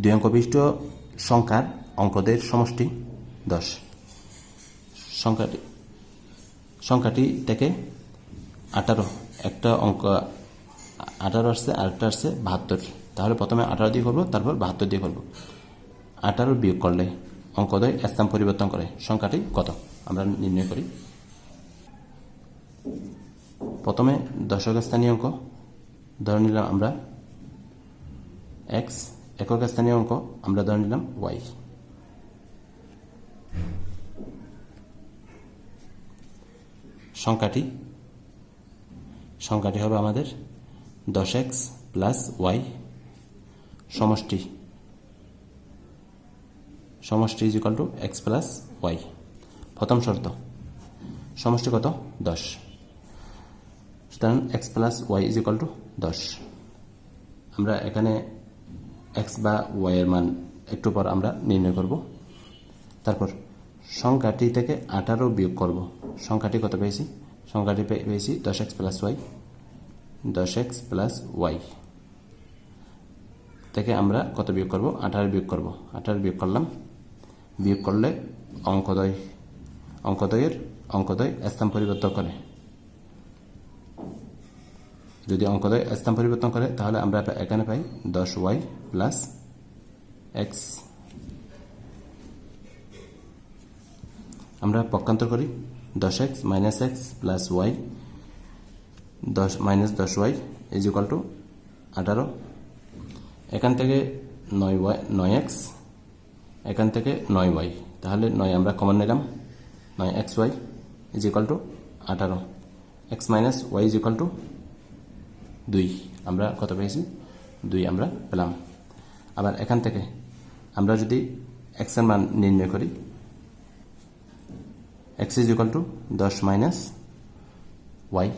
দুই অঙ্ক বিশিষ্ট সংখ্যার অঙ্কদের সমষ্টি দশ। সংখ্যাটি সংখ্যাটি থেকে আঠারো, একটা অঙ্ক, আঠারো আসছে, আরেকটা আসছে বাহাত্তর। তাহলে প্রথমে আঠারো দিয়ে করব, তারপর বাহাত্তর দিয়ে করব। আঠারো বিয়োগ করলে অঙ্কদয় স্থান পরিবর্তন করে, সংখ্যাটি কত? আমরা নির্ণয় করি। প্রথমে দশক স্থানীয় অঙ্ক, ধরে নিলাম আমরা এক্স একক স্থানীয় অঙ্ক, আমরা ধরে নিলাম ওয়াই সংখ্যাটি সংখ্যাটি হবে আমাদের দশ এক্স প্লাস ওয়াই সমষ্টি। সমষ্টি is equal to x plus y প্রথম শর্ত, সমষ্টি কত? দশ। সুতরাং x plus y is equal to দশ। আমরা এখানে এক্স বা ওয়াই এর মান একটু পর আমরা নির্ণয় করব। তারপর সংখ্যাটি থেকে আঠারো বিয়োগ করব। সংখ্যাটি কত পেয়েছি? সংখ্যাটি পেয়েছি দশ এক্স প্লাস ওয়াই দশ এক্স প্লাস ওয়াই থেকে আমরা কত বিয়োগ করব? আঠারো বিয়োগ করব। আঠারো বিয়োগ করলাম। বিয়োগ করলে অঙ্কদয় অঙ্কদয়ের অঙ্কদয় স্থান পরিবর্তন করে। যদি অঙ্কদয় স্থান পরিবর্তন করে, তাহলে আমরা এখানে পাই দশ ওয়াই প্লাস এক্স আমরা পক্ষান্তর করি, দশ x minus x plus y দশ মাইনাস দশ ওয়াই ইজ ইকাল টু আঠারো। এখান থেকে নয় ওয়াই, নয় এক্স এখান থেকে নয় ওয়াই। তাহলে নয় আমরা কমন নিলাম, নয় x y is equal to আঠারো। X minus y is equal to দুই, আমরা কত পেয়েছি? দুই আমরা পেলাম। আবার এখান থেকে আমরা যদি এক্সের মান নির্ণয় করি এক্স ইজ ইকাল টু দশ মাইনাস ওয়াই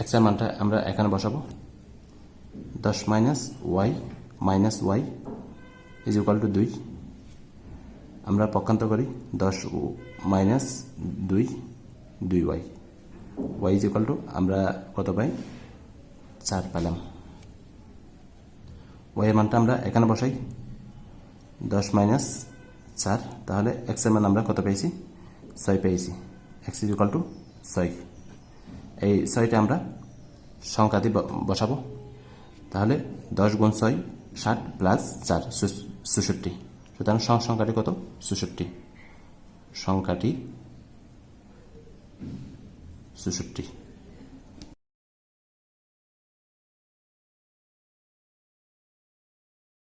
এক্সের মানটা আমরা এখানে বসাবো। দশ minus y minus y is equal to দুই। আমরা পক্ষান্তর করি দশ মাইনাস দুই দুই y y is equal to আমরা কত পাই? চার পেলাম। এর মানটা আমরা এখানে বসাই। দশ মাইনাস চার, তাহলে এক্সের মান আমরা কত পেয়েছি? ছয় পেয়েছি। এক্স ইজ ইকাল টু ছয়। এই ছয়টা আমরা সংখ্যাতে ব- বসাবো। তাহলে দশ গুণ ছয়, ষাট প্লাস চার চৌষট্টি সুতরাং সংখ্যাটি কত? চৌষট্টি সংখ্যাটি চৌষট্টি